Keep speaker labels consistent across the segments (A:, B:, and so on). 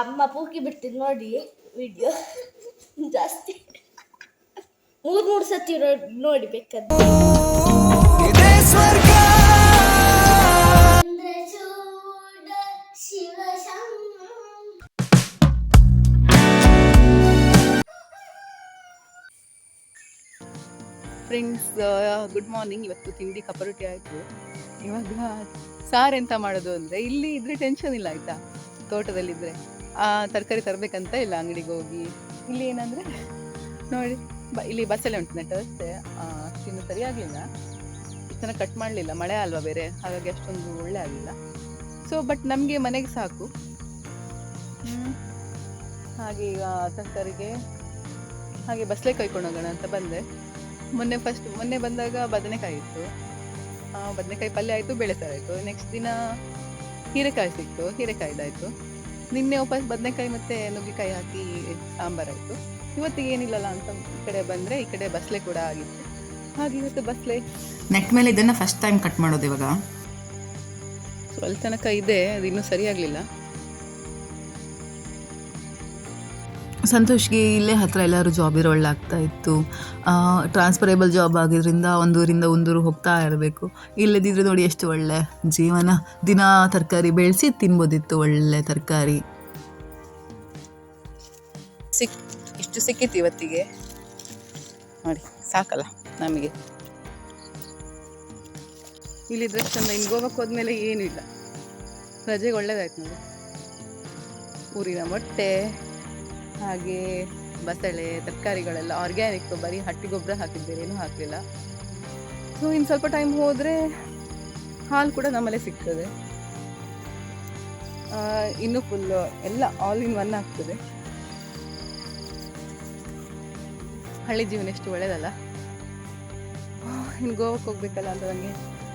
A: ಅಮ್ಮ ಪೂಕಿ ಬಿಡ್ತೀನಿ ನೋಡಿ ವಿಡಿಯೋ ಜಾಸ್ತಿ. ಮೂರ್ ಮೂರು ಸತಿ ನೋಡಿ ಬೇಕಾದ್ರೆ ಶಿವ
B: ಫ್ರೆಂಡ್ಸ್ ಗುಡ್ ಮಾರ್ನಿಂಗ್ ಇವತ್ತು ತಿಂಡಿ ಕಪರೊಟ್ಟಿ ಆಯಿತು. ಇವಾಗ ಸಾರು ಎಂತ ಮಾಡೋದು ಅಂದರೆ ಇಲ್ಲಿ ಇದ್ರೆ ಟೆನ್ಷನ್ ಇಲ್ಲ ಆಯಿತಾ? ತೋಟದಲ್ಲಿದ್ದರೆ ತರಕಾರಿ ತರಬೇಕಂತ ಇಲ್ಲ ಅಂಗಡಿಗೆ ಹೋಗಿ. ಇಲ್ಲಿ ಏನಂದರೆ ನೋಡಿ ಬ ಇಲ್ಲಿ ಬಸ್ಸಲ್ಲೇ ಉಂಟು ನೆಟ್ ಅಷ್ಟೇ ಅಷ್ಟಿನ್ನು ಸರಿ ಆಗಲಿಲ್ಲ ಚೆನ್ನಾಗಿ ಕಟ್ ಮಾಡಲಿಲ್ಲ. ಮಳೆ ಅಲ್ವಾ ಬೇರೆ? ಹಾಗಾಗಿ ಅಷ್ಟೊಂದು ಒಳ್ಳೆ ಆಗಿಲ್ಲ ಸೊ ಬಟ್ ನಮಗೆ ಮನೆಗೆ ಸಾಕು. ಹಾಗೆ ಈಗ ತರಕಾರಿಗೆ ಹಾಗೆ ಬಸ್ಲೆ ಕಾಯ್ಕೊಂಡು ಹೋಗೋಣ ಅಂತ ಬಂದೆ. ಮೊನ್ನೆ ಫಸ್ಟ್ ಮೊನ್ನೆ ಬಂದಾಗ ಬದನೆಕಾಯಿ ಇತ್ತು. ಆ, ಬದನೆಕಾಯಿ ಪಲ್ಯ ಆಯಿತು ಬೇಳೆ ಸಾರು ಆಯಿತು. ನೆಕ್ಸ್ಟ್ ದಿನ ಹೀರೆಕಾಯಿ ಸಿಕ್ತು. ಹೀರೆಕಾಯಿದಾಯಿತು ನಿನ್ನೆ ವಾಪಸ್ ಬದನೆಕಾಯಿ ಮತ್ತು ನುಗ್ಗಿಕಾಯಿ ಹಾಕಿ ಸಾಂಬಾರಾಯಿತು ಇವತ್ತಿಗೆ ಏನಿಲ್ಲಲ್ಲ ಅಂತ ಈ ಕಡೆ ಬಂದರೆ ಈ ಕಡೆ ಬಸ್ಲೆ ಕೂಡ ಆಗಿತ್ತು. ಹಾಗೆ ಇವತ್ತು ಬಸ್ಲೆ.
C: ನೆಟ್ ಮೇಲೆ ಇದನ್ನ ಫಸ್ಟ್ ಟೈಮ್ ಕಟ್ ಮಾಡೋದು ಇವಾಗ?
B: ಸ್ವಲ್ಪ ತನಕ ಇದೆ ಅದು ಇನ್ನೂ ಸರಿಯಾಗಲಿಲ್ಲ.
C: ಸಂತೋಷ್ಗೆ ಇಲ್ಲೇ ಹತ್ರ ಎಲ್ಲರೂ ಜಾಬ್ ಇರೋಳಾಗ್ತಾ ಇತ್ತು. ಟ್ರಾನ್ಸ್ಫರೇಬಲ್ ಜಾಬ್ ಆಗಿದ್ರಿಂದ ಒಂದೂರಿಂದ ಒಂದೂರು ಹೋಗ್ತಾ ಇರಬೇಕು. ಇಲ್ಲದಿದ್ರೆ ನೋಡಿ ಎಷ್ಟು ಒಳ್ಳೆ ಜೀವನ. ದಿನ ತರಕಾರಿ ಬೆಳೆಸಿ ತಿನ್ಬೋದಿತ್ತು ಒಳ್ಳೆ ತರಕಾರಿ.
B: ಸಿಕ್, ಇಷ್ಟು ಸಿಕ್ಕಿತ್ತು ಇವತ್ತಿಗೆ. ನೋಡಿ, ಸಾಕಲ್ಲ ನಮಗೆ. ಇಲ್ಲಿದ್ರೆ ಚಂದ ಇನ್ನು ಗೋವಾಕ್ಕೆ ಹೋದ್ಮೇಲೆ ಏನೂ ಇಲ್ಲ ರಜೆಗೆ ಒಳ್ಳೇದಾಯ್ತು ನೋಡಿ. ಊರಿನ ಮೊಟ್ಟೆ. ಹಾಗೆ ಬಸಳೆ, ತರಕಾರಿಗಳೆಲ್ಲ ಆರ್ಗ್ಯಾನಿಕ್ ಬರೀ ಹಟ್ಟಿ ಗೊಬ್ಬರ ಹಾಕಿದ್ದೇನೆ ಏನೂ ಹಾಕಲಿಲ್ಲ. ಸೊ ಇನ್ನು ಸ್ವಲ್ಪ ಟೈಮ್ ಹೋದರೆ ಹಾಲು ಕೂಡ ನಮ್ಮಲ್ಲೇ ಸಿಗ್ತದೆ. ಇನ್ನು ಇನ್ನೂ ಫುಲ್ ಎಲ್ಲ ಆಲ್ ಇನ್ ಒನ್ ಆಗ್ತದೆ. ಹಳ್ಳಿ ಜೀವನ ಎಷ್ಟು ಒಳ್ಳೇದಲ್ಲ? ಇನ್ನು ಗೋವಾಕ್ಕೆ ಹೋಗ್ಬೇಕಲ್ಲ ಅಂತ ನನಗೆ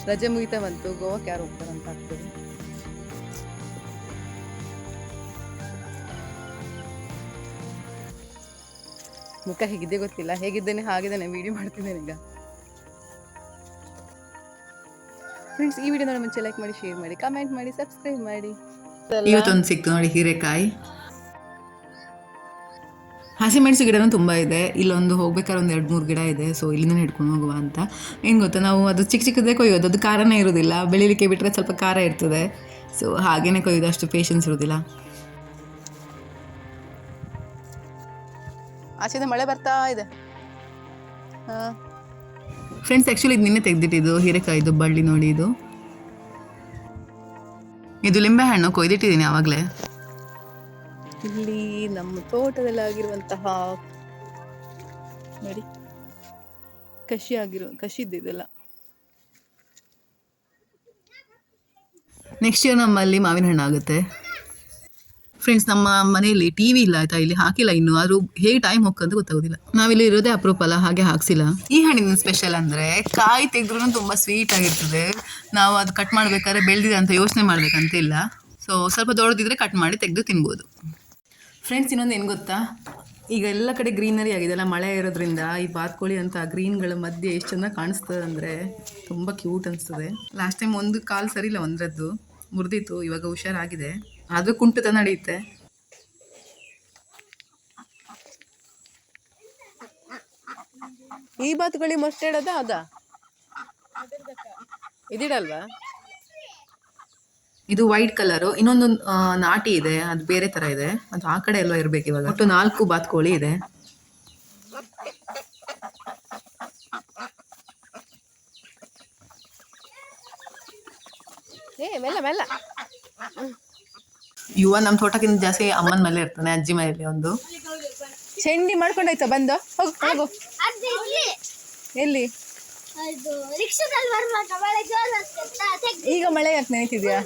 B: ರಜೆ ಮುಗಿತಾ ಬಂತು. ಗೋವಾಕ್ಕೆ ಯಾರು ಹೋಗ್ತಾರಂತ ಆಗ್ತದೆ. ಮುಖ ಹೇಗಿದೆ ಗೊತ್ತಿಲ್ಲ. ಹೇಗಿದ್ದೇನೆ ಹಾಗಿದ್ದೇನೆ ವಿಡಿಯೋ ಮಾಡ್ತಿದ್ದೇನೆ ಈಗ. ಫ್ರೆಂಡ್ಸ್ ಈ ವಿಡಿಯೋ ನೋಡಿ ಮುಂಚೆ ಲೈಕ್ ಮಾಡಿ ಶೇರ್ ಮಾಡಿ ಕಮೆಂಟ್ ಮಾಡಿ ಸಬ್ಸ್ಕ್ರೈಬ್ ಮಾಡಿ.
C: ಇವತ್ತೊಂದು ಸಿಕ್ತು ನೋಡಿ ಹೀರೆಕಾಯಿ. ಹಸಿಮೆಣಸು ಗಿಡನೂ ತುಂಬ ಇದೆ. ಇಲ್ಲೊಂದು ಹೋಗ್ಬೇಕಾದ್ರೆ ಒಂದು ಎರಡು ಮೂರು ಗಿಡ ಇದೆ. ಸೊ ಇಲ್ಲಿಂದ ಹಿಡ್ಕೊಂಡು ಹೋಗುವ ಅಂತ. ಏನು ಗೊತ್ತಾ ನಾವು ಅದು ಚಿಕ್ಕ ಚಿಕ್ಕದೇ ಕೊಯ್ಯೋದು. ಅದು ಖಾರನೇ ಇರೋದಿಲ್ಲ. ಬೆಳಿಲಿಕ್ಕೆ ಬಿಟ್ಟರೆ ಸ್ವಲ್ಪ ಖಾರ ಇರ್ತದೆ. ಸೊ ಹಾಗೇನೆ ಕೊಯ್ಯೋದು. ಅಷ್ಟು ಪೇಷನ್ಸ್ ಇರೋದಿಲ್ಲ.
B: ಆಚೆಯಿಂದ ಮಳೆ ಬರ್ತಾ ಇದೆ. ಹಾಂ
C: ಫ್ರೆಂಡ್ಸ್ ಆ್ಯಕ್ಚುಲಿ ಇದು ನಿನ್ನೆ ತೆಗೆದಿಟ್ಟಿದ್ದು ಹೀರೆಕಾಯಿದು ಬಳ್ಳಿ ನೋಡಿ ಇದು. ಇದು ಲಿಂಬೆ ಹಣ್ಣು ಕೊಯ್ದಿಟ್ಟಿದ್ದೀನಿ ಆವಾಗಲೇ.
B: ಇಲ್ಲಿ ನಮ್ಮ ತೋಟದಲ್ಲಿ ಆಗಿರುವಂತಹ ನೋಡಿ ಕಷಿ ಆಗಿರೋ ಕಷಿದ್ದು ಇದೆಲ್ಲ.
C: ನೆಕ್ಸ್ಟ್ ಇಯರ್ ನಮ್ಮಲ್ಲಿ ಮಾವಿನ ಹಣ್ಣು ಆಗುತ್ತೆ. ಫ್ರೆಂಡ್ಸ್ ನಮ್ಮ ಮನೆಯಲ್ಲಿ ಟಿ ವಿ ಇಲ್ಲ ಆಯ್ತಾ? ಇಲ್ಲಿ ಹಾಕಿಲ್ಲ ಇನ್ನು. ಆದರೂ ಹೇಗೆ ಟೈಮ್ ಹೋಗ್ಕಂತ ಗೊತ್ತಾಗೋದಿಲ್ಲ. ನಾವಿಲ್ಲಿ ಇರೋದೇ ಅಪರೂಪ ಅಲ್ಲ ಹಾಗೆ ಹಾಕ್ಸಿಲ್ಲ. ಈ ಹಣ್ಣಿನ ಸ್ಪೆಷಲ್ ಅಂದ್ರೆ ಕಾಯಿ ತೆಗೆದ್ರೂ ತುಂಬಾ ಸ್ವೀಟ್ ಆಗಿರ್ತದೆ. ನಾವು ಅದು ಕಟ್ ಮಾಡ್ಬೇಕಾದ್ರೆ ಬೆಳೆದಿದೆ ಅಂತ ಯೋಚನೆ ಮಾಡ್ಬೇಕಂತ ಇಲ್ಲ. ಸೊ ಸ್ವಲ್ಪ ದೊಡ್ಡದಿದ್ರೆ ಕಟ್ ಮಾಡಿ ತೆಗೆದು ತಿನ್ಬೋದು. ಫ್ರೆಂಡ್ಸ್ ಇನ್ನೊಂದು ಏನು ಗೊತ್ತಾ? ಈಗ ಎಲ್ಲ ಕಡೆ ಗ್ರೀನರಿ ಆಗಿದೆಲ್ಲ ಮಳೆ ಇರೋದ್ರಿಂದ ಈ ಬಾತ್ಕೋಳಿ ಅಂತ ಗ್ರೀನ್ಗಳ ಮಧ್ಯೆ ಎಷ್ಟು ಚೆನ್ನಾಗಿ ಕಾಣಿಸ್ತದೆ ಅಂದರೆ ತುಂಬ ಕ್ಯೂಟ್ ಅನಿಸ್ತದೆ. ಲಾಸ್ಟ್ ಟೈಮ್ ಒಂದು ಕಾಲು ಸರಿ ಇಲ್ಲ ಒಂದರದ್ದು. ಮುರಿದಿತ್ತು, ಇವಾಗ ಹುಷಾರಾಗಿದೆ. ಅದು ಕುಂಟುತ ನಡೆಯುತ್ತೆ.
B: ಈ ಬಾತುಗಳಿ ಮೊಟ್ಟೆ ಹೇಳದ ಅದ? ಇದಿಡಲ್ವಾ?
C: ಇದು ವೈಟ್ ಕಲರ್. ಇನ್ನೊಂದು ನಾಟಿ ಇದೆ. ಅದು ಬೇರೆ ತರ ಇದೆ. ಅದು ಆ ಕಡೆ ಎಲ್ಲ ಇರ್ಬೇಕು ಇವಾಗ. ಒಟ್ಟು ನಾಲ್ಕು ಬಾತ್ಕೋಳಿ ಇದೆ.
B: ಏ ಮೆಲ್ಲ ಮೆಲ್ಲ.
C: ಯುವ ನಮ್ಮ ತೋಟಕ್ಕಿಂತ ಜಾಸ್ತಿ ಅಮ್ಮನ ಮನೆ ಇರ್ತಾನೆ ಅಜ್ಜಿ ಮನೆಯಲ್ಲಿ ಒಂದು.
B: ಚಂಡಿ ಮಾಡ್ಕೊಂಡಾಯ್ತಾ? ಬಂದು ಹೋಗು ಹೋಗು. ಎಲ್ಲಿ? ಈಗ ಮಳೆ ಯಾಕೆ ನೆನೀತಿದ್ಯಾ?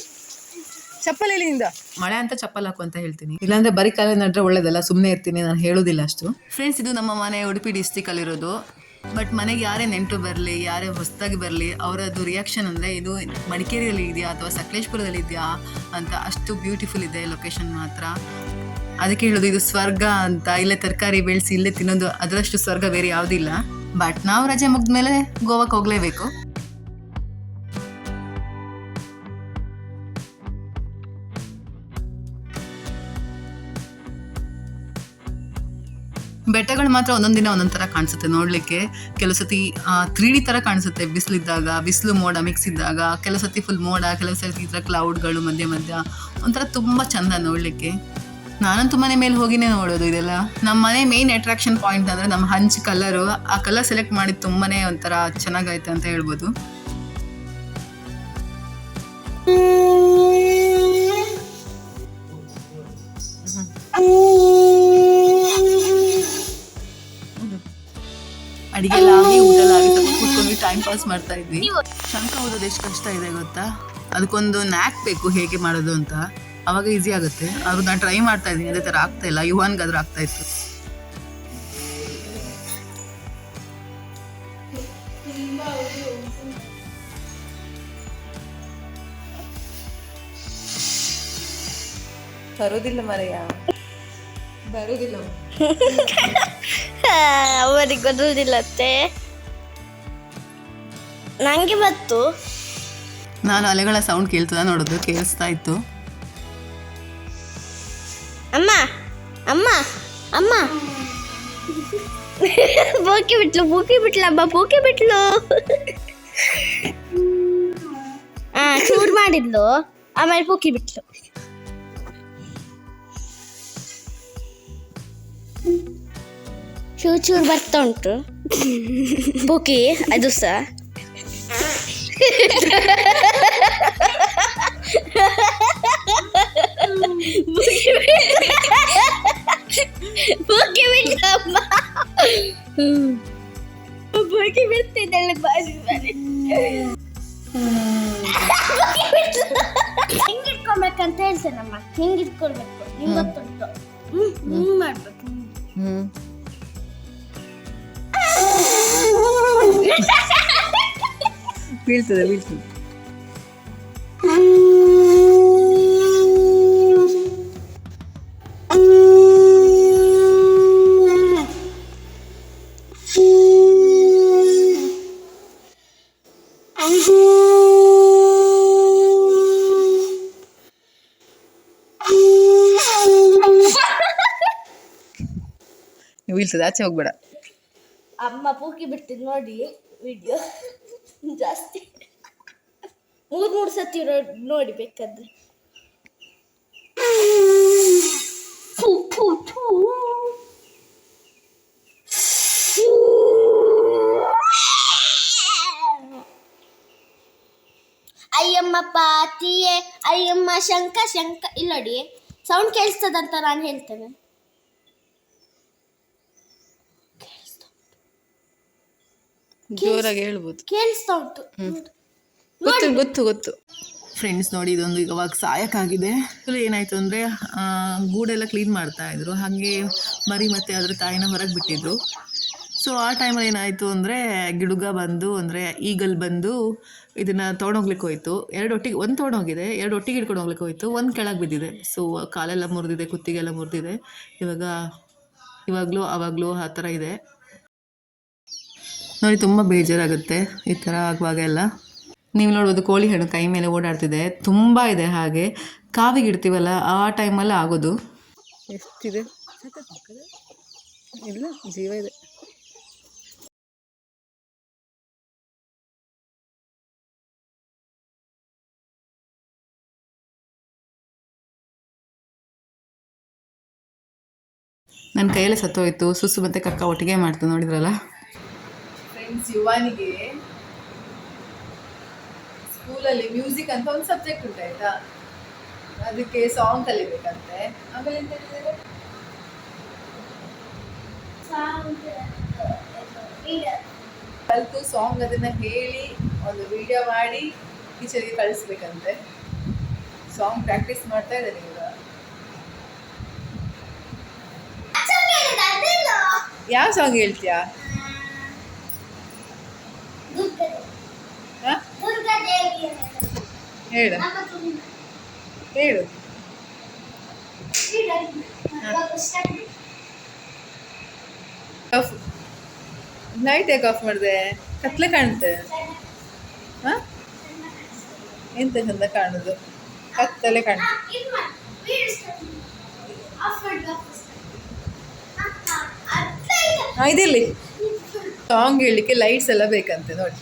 B: ಚಪ್ಪಲ್ ಎಲ್ಲಿ ನಿಂದ?
C: ಮಳೆ ಅಂತ ಚಪ್ಪಲ್ ಹಾಕು ಅಂತ ಹೇಳ್ತೀನಿ. ಇಲ್ಲಾಂದ್ರೆ ಬರೀ ಕಾಲ ನಡ್ರೆ ಒಳ್ಳೇದಲ್ಲ ಸುಮ್ಮನೆ ಇರ್ತೀನಿ ನಾನು ಹೇಳೋದಿಲ್ಲ ಅಷ್ಟು. ಫ್ರೆಂಡ್ಸ್ ಇದು ನಮ್ಮ ಮನೆ ಉಡುಪಿ ಡಿಸ್ಟಿಕ್ ಅಲ್ಲಿರೋದು. ಬಟ್ ಮನೆಗೆ ಯಾರೇ ನೆಂಟು ಬರಲಿ, ಯಾರೇ ಹೊಸದಾಗಿ ಬರಲಿ, ಅವರದ್ದು ರಿಯಾಕ್ಷನ್ ಅಂದರೆ ಇದು ಮಡಿಕೇರಿಯಲ್ಲಿ ಇದೆಯಾ ಅಥವಾ ಸಕಲೇಶ್ಪುರದಲ್ಲಿ ಇದೆಯಾ ಅಂತ ಅಷ್ಟು ಬ್ಯೂಟಿಫುಲ್ ಇದೆ ಲೊಕೇಶನ್ ಮಾತ್ರ. ಅದಕ್ಕೆ ಹೇಳೋದು, ಇದು ಸ್ವರ್ಗ ಅಂತ. ಇಲ್ಲೇ ತರಕಾರಿ ಬೆಳೆಸಿ ಇಲ್ಲೇ ತಿನ್ನೋದು, ಅದರಷ್ಟು ಸ್ವರ್ಗ ಬೇರೆ ಯಾವುದಿಲ್ಲ ಬಟ್ ನಾವು ರಜೆ ಮುಗಿದ್ಮೇಲೆ ಗೋವಾಕ್ಕೆ ಹೋಗಲೇಬೇಕು. ಬೆಟ್ಟಗಳು ಮಾತ್ರ ಒಂದೊಂದು ದಿನ ಒಂದೊಂದು ಥರ ಕಾಣಿಸುತ್ತೆ. ನೋಡಲಿಕ್ಕೆ ಕೆಲವು ಸತಿ ತ್ರೀ ಡಿ ಥರ ಕಾಣಿಸುತ್ತೆ. ಬಿಸಿಲಿದ್ದಾಗ, ಬಿಸಿಲು ಮೋಡ ಮಿಕ್ಸ್ ಇದ್ದಾಗ, ಕೆಲವು ಸತಿ ಫುಲ್ ಮೋಡ, ಕೆಲವು ಸತಿ ಈ ಥರ ಕ್ಲೌಡ್ಗಳು ಮಧ್ಯೆ ಮಧ್ಯ. ಒಂಥರ ತುಂಬ ಚಂದ ನೋಡಲಿಕ್ಕೆ. ನಾನಂತೂ ಮನೆ ಮೇಲೆ ಹೋಗಿನೇ ನೋಡೋದು ಇದೆಲ್ಲ. ನಮ್ಮ ಮನೆ ಮೇನ್ ಅಟ್ರಾಕ್ಷನ್ ಪಾಯಿಂಟ್ ಅಂದರೆ ನಮ್ಮ ಹಂಚ್ ಕಲರು ಆ ಕಲರ್ ಸೆಲೆಕ್ಟ್ ಮಾಡಿದ್ದು ತುಂಬಾ ಒಂಥರ ಚೆನ್ನಾಗೈತೆ ಅಂತ ಹೇಳ್ಬೋದು. ಟೈಮ್ ಪಾಸ್ ಮಾಡ್ತಾ ಇದ್ವಿ. ಶಂಕ ಓದೋದು ಎಷ್ಟು ಕಷ್ಟ ಇದೆ ಗೊತ್ತಾ? ಅದಕ್ಕೊಂದು ನ್ಯಾಕ್ ಬೇಕು ಹೇಗೆ ಮಾಡೋದು ಅಂತ. ಅವಾಗ ಈಸಿ ಆಗುತ್ತೆ. ಅವ್ರು ನಾನು ಟ್ರೈ ಮಾಡ್ತಾ ಇದ್ದೀನಿ. ಅದೇ ಥರ ಆಗ್ತಾ ಇಲ್ಲ. ಯುವನ್ಗಾದ್ರೂ ಆಗ್ತಾ ಇತ್ತು.
B: ಬರೋದಿಲ್ಲ ಮರೆಯ? ಬರೋದಿಲ್ಲ.
A: ಅವರಿಗೆ ಗೊತ್ತುದಿಲ್ಲತ್ತೆ ನಂಗೆ ಬತ್ತು
C: ನಾನು ಅಲೆಗಳ ಸೌಂಡ್ ಕೇಳ್ತದ ನೋಡೋದು ಕೇಳಿಸ್ತಾ ಇತ್ತು.
A: ಅಮ್ಮ ಅಮ್ಮ ಅಮ್ಮ. ಬೋಕಿ ಬಿಟ್ಲು ಬೂಕಿ ಬಿಟ್ಲು ಅಮ್ಮ ಬೂಕಿ ಬಿಟ್ಲು. ಆ ಚೂರ್ ಮಾಡಿದ್ಲು ಆಮೇಲೆ ಬೂಕಿ ಬಿಟ್ಲು. ಚೂರ್ ಚೂರ್ ಬರ್ತಾ ಉಂಟು. ಬೂಕಿ ಅದು ಸಹ. ಬೂಕಿ ಬಿಟ್ಲಮ್ಮ ಬೂಕಿ ಬಿಡ್ತಿದ್ದಾಳೆ ಬಾರಿ ಬಾರಿ ಹಿಂಗ್ ಇಟ್ಕೊಬೇಕಂತ ಹೇಳ್ತೇನಮ್ಮ ಹಿಂಗ್ ಇಟ್ಕೊಳ್ಬೇಕು ನಿಂಗ್ ಗೊತ್ತುಂಟು ಹ್ಮ್. ಹಿಂಗ್ ಮಾಡ್ಬೇಕು
B: ಹ್ಞೂ ಬೀಳ್ತದೆ ಬೀಳ್ತದೆ. ಬೀಳ್ತದೆ ಆಚೆ ಹೋಗ್ಬೇಡ.
A: ಅಮ್ಮ ಪೂಕಿ ಬಿಡ್ತೀನಿ ನೋಡಿ ವಿಡಿಯೋ ಜಾಸ್ತಿ. ಮೂರ್ ಮೂರ್ ಸತಿ ನೋಡಿ ಬೇಕಾದ್ರೆ. ಅಯ್ಯಮ್ಮ ಪಾತಿಯೇ ಅಯ್ಯಮ್ಮ ಶಂಕ ಶಂಕ ಇಲ್ಲ ನೋಡಿ ಸೌಂಡ್ ಕೇಳಿಸ್ತದಂತ ನಾನು ಹೇಳ್ತೇನೆ.
B: ಜೋರಾಗಿ ಹೇಳ್ಬೋದು.
A: ಕೇಳಿಸ್ತಾ ಉಂಟು.
B: ಗೊತ್ತು ಗೊತ್ತು ಗೊತ್ತು.
C: ಫ್ರೆಂಡ್ಸ್ ನೋಡಿ ಇದೊಂದು ಇವಾಗ ಸಾಯಕ್ಕಾಗಿದೆ ಆಕ್ಚುಲಿ ಏನಾಯ್ತು ಅಂದರೆ ಗೂಡೆಲ್ಲ ಕ್ಲೀನ್ ಮಾಡ್ತಾ ಇದ್ರು. ಹಾಗೆ ಮರಿ ಮತ್ತೆ ಅದ್ರ ತಾಯಿನ ಹೊರಗೆ ಬಿಟ್ಟಿದ್ರು. ಸೊ ಆ ಟೈಮಲ್ಲಿ ಏನಾಯಿತು ಅಂದರೆ ಗಿಡುಗ ಬಂದು ಅಂದರೆ ಈಗಲ್ ಬಂದು ಇದನ್ನು ತೊಗೊಂಡೋಗ್ಲಿಕ್ಕೆ ಹೋಯ್ತು. ಎರಡು ಒಟ್ಟಿಗೆ ಒಂದು ತೊಗೊಂಡೋಗಿದೆ ಎರಡು ಒಟ್ಟಿಗೆ ಹಿಡ್ಕೊಂಡು ಹೋಗ್ಲಿಕ್ಕೆ ಹೋಯ್ತು. ಒಂದು ಕೆಳಗೆ ಬಿದ್ದಿದೆ. ಸೊ ಕಾಲೆಲ್ಲ ಮುರಿದಿದೆ ಕುತ್ತಿಗೆಲ್ಲ ಮುರಿದಿದೆ. ಇವಾಗ ಇವಾಗಲೂ ಆವಾಗಲೂ ಆ ಥರ ಇದೆ. ನೋಡಿ ತುಂಬ ಬೇಜಾರಾಗುತ್ತೆ ಈ ಥರ ಆಗುವಾಗ ಎಲ್ಲ. ನೀವು ನೋಡ್ಬೋದು ಕೋಳಿ ಹೆಣ್ಣು ಕೈ ಮೇಲೆ ಓಡಾಡ್ತಿದೆ. ತುಂಬ ಇದೆ ಹಾಗೆ. ಕಾವಿಗೆ ಇಡ್ತೀವಲ್ಲ ಆ ಟೈಮಲ್ಲಿ ಆಗೋದು.
B: ಎಷ್ಟಿದೆ? ಇಲ್ಲ ಜೀವ ಇದೆ.
C: ನನ್ನ ಕೈಯಲ್ಲೇ ಸತ್ತೋಯ್ತು. ಸುಸು ಮತ್ತೆ ಕಕ್ಕ ಒಟ್ಟಿಗೆ ಮಾಡ್ತು ನೋಡಿದ್ರಲ್ಲ?
B: ಫ್ರೆಂಡ್ಸ್ ಯುವಾನಿಗೆ ಸ್ಕೂಲಲ್ಲಿ ಮ್ಯೂಸಿಕ್ ಅಂತ ಒಂದು ಸಬ್ಜೆಕ್ಟ್ ಉಂಟು ಆಯ್ತಾ? ಅದಕ್ಕೆ ಸಾಂಗ್ ಕಲಿಬೇಕಂತೆ. ಆಮೇಲೆ ಎಂತ ಹೇಳಿದ್ದಾರೆ? ಕಲಿತು ಸಾಂಗ್ ಅದನ್ನ ಹೇಳಿ ಒಂದು ವಿಡಿಯೋ ಮಾಡಿ ಟೀಚರ್ಗೆ ಕಳಿಸ್ಬೇಕಂತೆ. ಸಾಂಗ್ ಪ್ರಾಕ್ಟೀಸ್ ಮಾಡ್ತಾ ಇದ್ದಾರೆ ಈಗ ಯಾವ ಸಾಂಗ್ ಹೇಳ್ತೀಯಾ ಹಾ? ಹೇಳು. ಹೇಳು. ನೈಟ್ ಯಾಕೆ ಆಫ್ ಮಾಡಿದೆ? ಕತ್ಲೆ ಕಾಣುತ್ತೆ. ಹಾಂ? ಎಂತ ಚಂದ ಕಾಣೋದು? ಕತ್ತಲೆ ಕಾಣುತ್ತೆ. ಇದಿಲ್ಲಿ. ಸಾಂಗ್ ಹೇಳಲಿಕ್ಕೆ ಲೈಟ್ಸ್ ಎಲ್ಲ ಬೇಕಂತೆ, ನೋಡಿ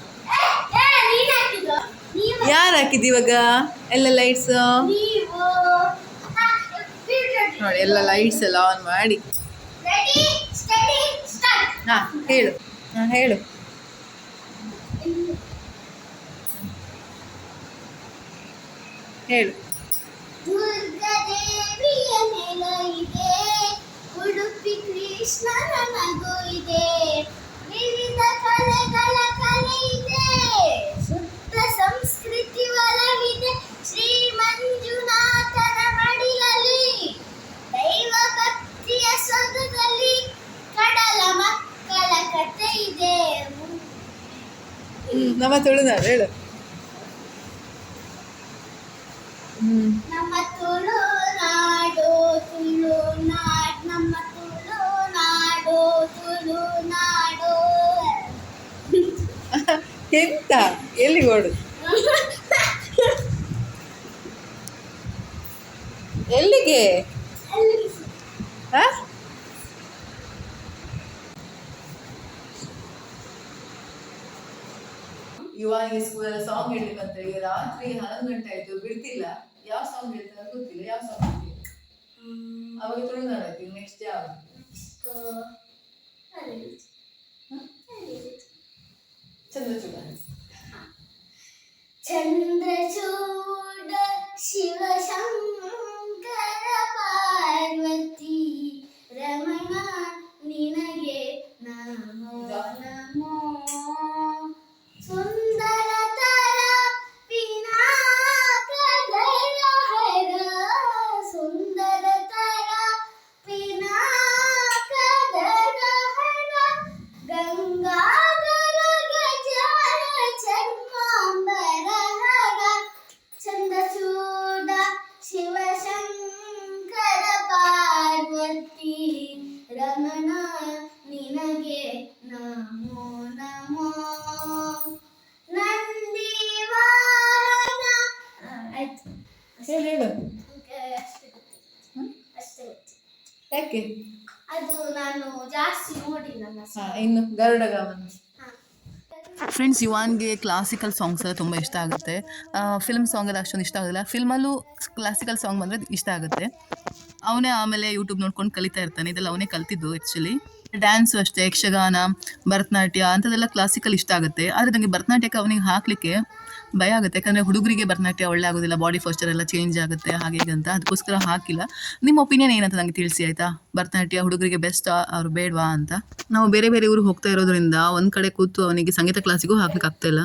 A: ಏ, ನೀನ್ ಹಾಕಿದ್ದು? ನೀವು
B: ಯಾರು ಹಾಕಿದ್ದು ಎಲ್ಲ ಲೈಟ್ಸ್ ನೋಡಿ, ಎಲ್ಲ ಲೈಟ್ಸ್ ಎಲ್ಲ ಆನ್ ಮಾಡಿ. ಹಾ, ಹೇಳು. ಹಾ, ಹೇಳು. ಹೇಳು.
A: ಉಡುಪಿ ಕೃಷ್ಣನ ನಗು ಇದೆ.
B: ನಮ್ಮ ತುಳುನಾಡು ಹೇಳು.
A: ನಮ್ಮ ತುಳುನಾಡು ತುಳುನಾಡು ನಮ್ಮ ತುಳುನಾಡು ತುಳುನಾಡು
B: ಎಂತ? ಎಲ್ಲಿ ಓಡು? ಎಲ್ಲಿಗೆ ಹಾ ಸ್ಕೂಲಲ್ಲಿ ಸಾಂಗ್ ಹೇಳ್ಬೇಕಂತ ಈಗ ರಾತ್ರಿ ಹನ್ನೊಂದು ಗಂಟೆ ಆಯ್ತು ಬಿಡ್ತಿಲ್ಲ. ಯಾವ ಸಾಂಗ್ ಹೇಳ್ತಾರೆ ಗೊತ್ತಿಲ್ಲ ಯಾವ ಸಾಂಗ್ ಅವಾಗ ತುಳುನಾಡು ಆಯ್ತು ನೆಕ್ಸ್ಟ್ ಯಾವ ಚಂದ್ರಚೂಡ
A: ಚಂದ್ರಚೂಡ
B: ಗಮನ
C: ಫ್ರೆಂಡ್ಸ್ ಯುವಾನ್ಗೆ ಕ್ಲಾಸಿಕಲ್ ಸಾಂಗ್ಸ್ ಎಲ್ಲ ತುಂಬ ಇಷ್ಟ ಆಗುತ್ತೆ. ಫಿಲ್ಮ್ ಸಾಂಗ್ ಎಲ್ಲ ಅಷ್ಟೊಂದು ಇಷ್ಟ ಆಗೋದಿಲ್ಲ. ಫಿಲ್ಮಲ್ಲೂ ಕ್ಲಾಸಿಕಲ್ ಸಾಂಗ್ ಬಂದರೆ ಇಷ್ಟ ಆಗುತ್ತೆ. ಅವನೇ ಆಮೇಲೆ ಯೂಟ್ಯೂಬ್ ನೋಡ್ಕೊಂಡು ಕಲಿತಾ ಇರ್ತಾನೆ. ಇದೆಲ್ಲ ಅವನೇ ಕಲ್ತಿದ್ದು ಆ್ಯಕ್ಚುಲಿ ಡ್ಯಾನ್ಸು ಅಷ್ಟೇ, ಯಕ್ಷಗಾನ, ಭರತನಾಟ್ಯ ಅಂಥದ್ದೆಲ್ಲ ಕ್ಲಾಸಿಕಲ್ ಇಷ್ಟ ಆಗುತ್ತೆ. ಆದರೆ ನನಗೆ ಭರತನಾಟ್ಯಕ್ಕೆ ಅವನಿಗೆ ಹಾಕಲಿಕ್ಕೆ ಭಯ ಆಗುತ್ತೆ. ಯಾಕಂದರೆ ಹುಡುಗರಿಗೆ ಭರತನಾಟ್ಯ ಒಳ್ಳೆ ಆಗೋದಿಲ್ಲ ಬಾಡಿ ಫೋಸ್ಚರ್ ಎಲ್ಲ ಚೇಂಜ್ ಆಗುತ್ತೆ ಹಾಗೆ ಅಂತ. ಅದಕ್ಕೋಸ್ಕರ ಹಾಕಿಲ್ಲ. ನಿಮ್ಮ ಒಪಿನಿಯನ್ ಏನಂತ ನನಗೆ ತಿಳಿಸಿ, ಆಯಿತಾ? ಭರತನಾಟ್ಯ ಹುಡುಗರಿಗೆ ಬೆಸ್ಟ್ ಅವ್ರು ಬೇಡವಾ ಅಂತ. ನಾವು ಬೇರೆ ಬೇರೆ ಊರು ಹೋಗ್ತಾ ಇರೋದ್ರಿಂದ ಒಂದು ಕಡೆ ಕೂತು ಅವನಿಗೆ ಸಂಗೀತ ಕ್ಲಾಸಿಗೂ ಹಾಕ್ಲಿಕ್ಕೆ ಆಗ್ತಾ ಇಲ್ಲ.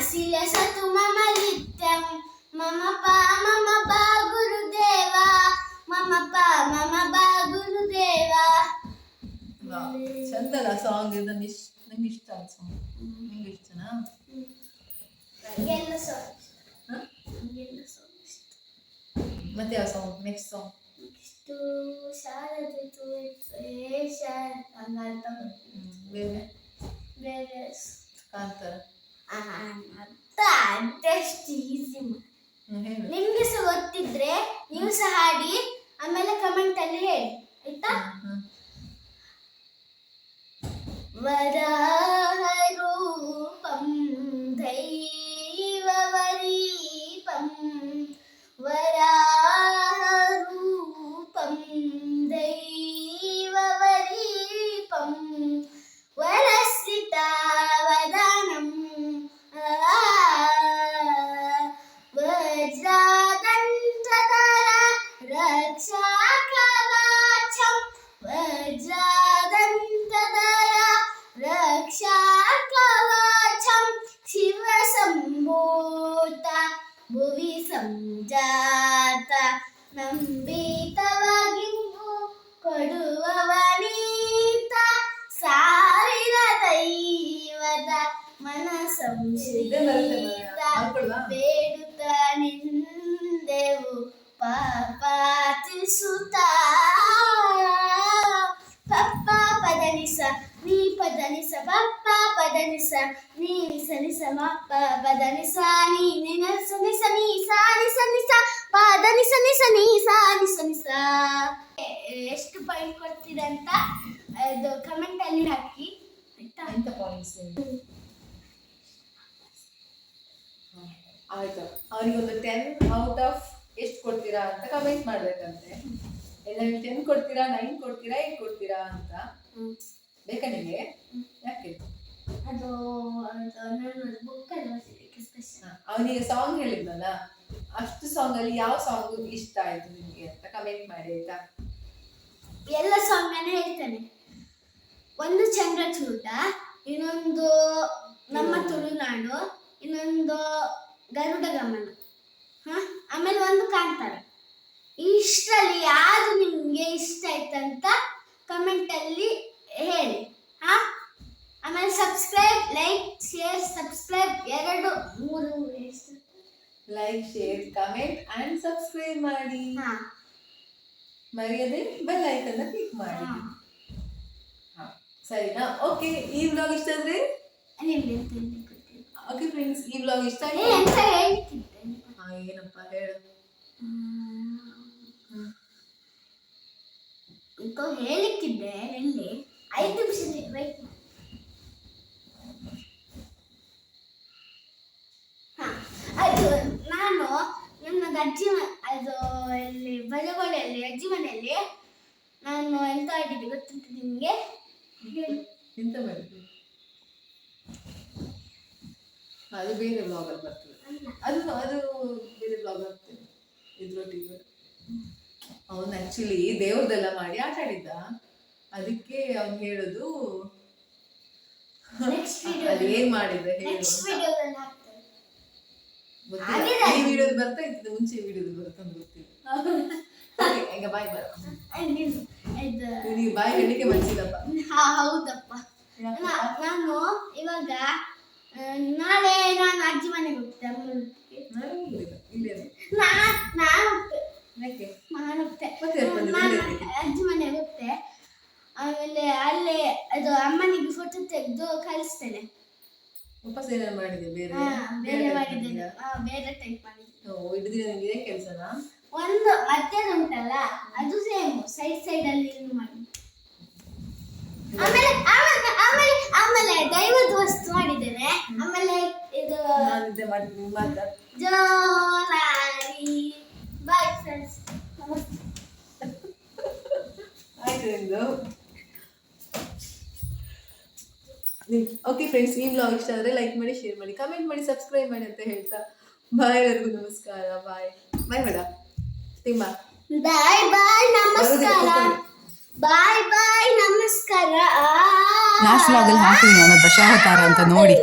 A: así les a tu
C: mamá
A: ಬೇಡುತ್ತ ನಿಂದೆವು ಪಾಪಾತಿಸುತ್ತ ಪಪ್ಪ ಪದನಿಸ ನೀ ಪದನಿಸ ಪಪ್ಪ ಪದನಿಸ ನೀ ನಿಸ ನಿಸ ಮಪ್ಪ ಪದನಿಸ ನೀ ನಿಸ ನಿಸ ನೀ ಸಾ ನಿಸ ನಿಸ ಪದ ನಿಸ ನಿಸ ನೀ ಸಾ ನಿಸ ನಿಸ ಎಷ್ಟು ಪಾಯಿಂಟ್ ಕೊಡ್ತೀರ ಅಂತ ಅದು ಕಮೆಂಟ್ ಅಲ್ಲಿ ಹಾಕಿ ಆಯ್ತಾ
C: ಎಂತ ಪಾಯಿಂಟ್ಸ್ ಆಯ್ತು. ಅವನಿಗೊಂದು ಟೆನ್ ಔಟ್ ಆಫ್ ಎಷ್ಟು ಕೊಡ್ತೀರಾ ಅಂತ ಕಮೆಂಟ್ ಮಾಡ್ಬೇಕಂತೆ. ಎಲ್ಲ ಟೆನ್ ಕೊಡ್ತೀರಾ ನೈನ್ ಕೊಡ್ತೀರಾ ಏಟ್ ಕೊಡ್ತೀರಾ ಅಂತ. ಬೇಕಾ ನಿಮಗೆ? ಯಾಕೆ?
A: ಅದು ಸ್ಪೆಷಲ್
C: ಅವನಿಗೆ ಸಾಂಗ್ ಹೇಳಿದ್ನಲ್ಲ. ಅಷ್ಟು ಸಾಂಗ್ ಅಲ್ಲಿ ಯಾವ ಸಾಂಗ್ ಇಷ್ಟ ಆಯ್ತು ನಿಮಗೆ ಅಂತ ಕಮೆಂಟ್ ಮಾಡಿ ಆಯ್ತಾ?
A: ಎಲ್ಲ ಸಾಂಗ್ ನಾನು ಹೇಳ್ತೇನೆ. ಒಂದು ಚಂದ್ರಚೂಟ ಇನ್ನೊಂದು ನಮ್ಮ ತುಳುನಾಡು ಇನ್ನೊಂದು ಗರುಡ ಗಮನ. ಹಾಂ? ಆಮೇಲೆ ಒಂದು ಕಾಂತಾರ ಇಷ್ಟರಲ್ಲಿ ಯಾರು ನಿಮಗೆ ಇಷ್ಟ ಆಯ್ತಂತ ಕಮೆಂಟಲ್ಲಿ ಹೇಳಿ. ಹಾ? ಆಮೇಲೆ ಸಬ್ಸ್ಕ್ರೈಬ್ ಲೈಕ್ ಶೇರ್ ಸಬ್ಸ್ಕ್ರೈಬ್ ಎರಡು ಮೂರು
C: like share comment and subscribe ಮಾಡಿ.
A: ಹಾ.
C: ಮರೆಯದೆ ಬೆಲ್ ಐಕನ್ ಕ್ಲಿಕ್ ಮಾಡಿ.
A: ಹಾ.
C: ಸರಿನಾ? ಓಕೆ ಈ ವ್ಲಾಗ್ ಇಷ್ಟ ಆದ್ರೆ?
A: ನಿಮ್ಗೆ
C: ಓಕೆ ಫ್ರೆಂಡ್ಸ್ ಈ ವ್ಲಾಗ್ ಇಷ್ಟ ಆಯ್ತು? ಏನಪ್ಪ ಹೇಳು.
A: ಅಂತ ಹೇಳಿಕ್ಕಿದ್ದೆ ಎಲ್ಲಿ ಐದು ನಿಮಿಷ ವೆಯ್ಟ್ ಅದು ನಾನು ನನ್ನ ಅಜ್ಜಿ ಅದು ಇಲ್ಲಿ ಬಜಗೋಡೆಯಲ್ಲಿ ಅಜ್ಜಿ ಮನೆಯಲ್ಲಿ ನಾನು ಎಂತ ಆಡಿದ್ದೆ ಗೊತ್ತುಂಟು ನಿಮಗೆ?
C: ಎಂತ ಮಾಡಿದ್ವಿ ಅದು ಬೇರೆ ಬ್ಲಾಗಲ್ಲಿ ಬರ್ತದೆ. ಅದು ಅದು ಬೇರೆ ಬ್ಲಾಗ್ ಆಗ್ತದೆ ಇದ್ರೊಟ್ಟಿಗೆ. ಅವನು ಆ್ಯಕ್ಚುಲಿ ದೇವ್ರದೆಲ್ಲ ಮಾಡಿ ಆಟ ಆಡಿದ್ದ. ಅದಕ್ಕೆ ಅವ್ನು ಹೇಳೋದು ಅದು ಏನ್ ಮಾಡಿದ್ದ ಹೇಳು ಗೊತ್ತಿಲ್ಲ. ಈ ವಿಡಿಯೋದು ಬರ್ತಾ ಇತ್ತು ಮುಂಚೆ ವಿಡಿಯೋದು ಬರ್ತಾ ಅಂತ ಗೊತ್ತಿಲ್ಲ. ಈಗ ಬಾಯ್ ಬರ ನೀವು ಬಾಯ್ ಹೇಳಲಿಕ್ಕೆ ಮನ್ಸಿಲ್ಲಪ್ಪ
A: ಹೌದಪ್ಪ. ನಾನು ಇವಾಗ ನಾಳೆ ನಾನು ಅಜ್ಜಿ ಮನೆಗೆ ಹೋಗ್ತೆ ಅಮ್ಮನೊಟ್ಟಿಗೆ.
C: ನಾನು ಹೋಗುದಿಲ್ಲ. ಇಲ್ಲೇನೆ
A: ನಾ- ನಾನು ಹೋಗ್ತೆ
C: ಯಾಕೆ?
A: ನಾನು ಹೋಗ್ತೆ
C: ಮತ್ತೆ ಯಾಕ್ ಬಂದೆ?
A: ನಾನು
C: ಬಂದೆ ಯಾಕೆ?
A: ಅಜ್ಜಿ ಮನೆಗೆ ಹೋಗ್ತೆ. ಆಮೇಲೆ ಅಲ್ಲೇ ಅದು ಅಮ್ಮನಿಗೆ ಫೋಟೋ ತೆಗೆದು ಕಳಿಸ್ತೇನೆ.
C: ವಾಪಸ್ ಏನಾದ್ರು ಮಾಡಿದೆ ಬೇರೆ
A: ಬೇರೆ ಮಾಡಿದ್ದೇನೆ. ಬೇರೆ ಟೈಪ್ ಮಾಡಿದ್ದೆ
C: ಓ ಇಡೀ ನನಗೆ ನಿಂಗೆ ಇದೇ ಕೆಲ್ಸನಾ?
A: ಒಂದು ಮಧ್ಯಾಹ್ನ ಉಂಟಲ್ಲ ಅದು ಸೇಮ್ ಸೈಡ್ ಸೈಡ್ ಅಲ್ಲಿ ಇದು ಮಾಡಿ ಆಮೇಲೆ ಆಮೇಲೆ ಆಮೇಲೆ ಆಮೇಲೆ ದೈವದ ವಸ್ತು ಮಾಡಿದ್ದೇನೆ ಆಮೇಲೆ ಇದು
C: ಇದ್ದೆ ಮಾಡಿದ್ದೀನಿ ಮಾತಾ
A: ಜೋರಾಗಿ ಬಾಯ್
C: ಆಯ್ತು ಓಕೆ ಫ್ರೆಂಡ್ಸ್ ಈ ವ್ಲಾಗ್ ಇಷ್ಟ ಆದರೆ ಲೈಕ್ ಮಾಡಿ ಶೇರ್ ಮಾಡಿ ಕಮೆಂಟ್ ಮಾಡಿ ಸಬ್ಸ್ಕ್ರೈಬ್ ಮಾಡಿ ಅಂತ ಹೇಳ್ತಾ ಬಾಯ್ ಎಲ್ಲರಿಗೂ ನಮಸ್ಕಾರ ಬಾಯ್ ಬಾಯ್ ಮೇಡ ತಿಮ್ಮ.
A: ಬಾಯ್ ಬಾಯ್ ನಮಸ್ಕಾರ. ಬಾಯ್ ಬಾಯ್ ನಮಸ್ಕಾರ.
D: ಲಾಸ್ಟ್ ವ್ಲಾಗಲ್ಲಿ ಹಾಕ್ತೀನಿ ನಾನು ದಶಾವತಾರ ಅಂತ ನೋಡಿ.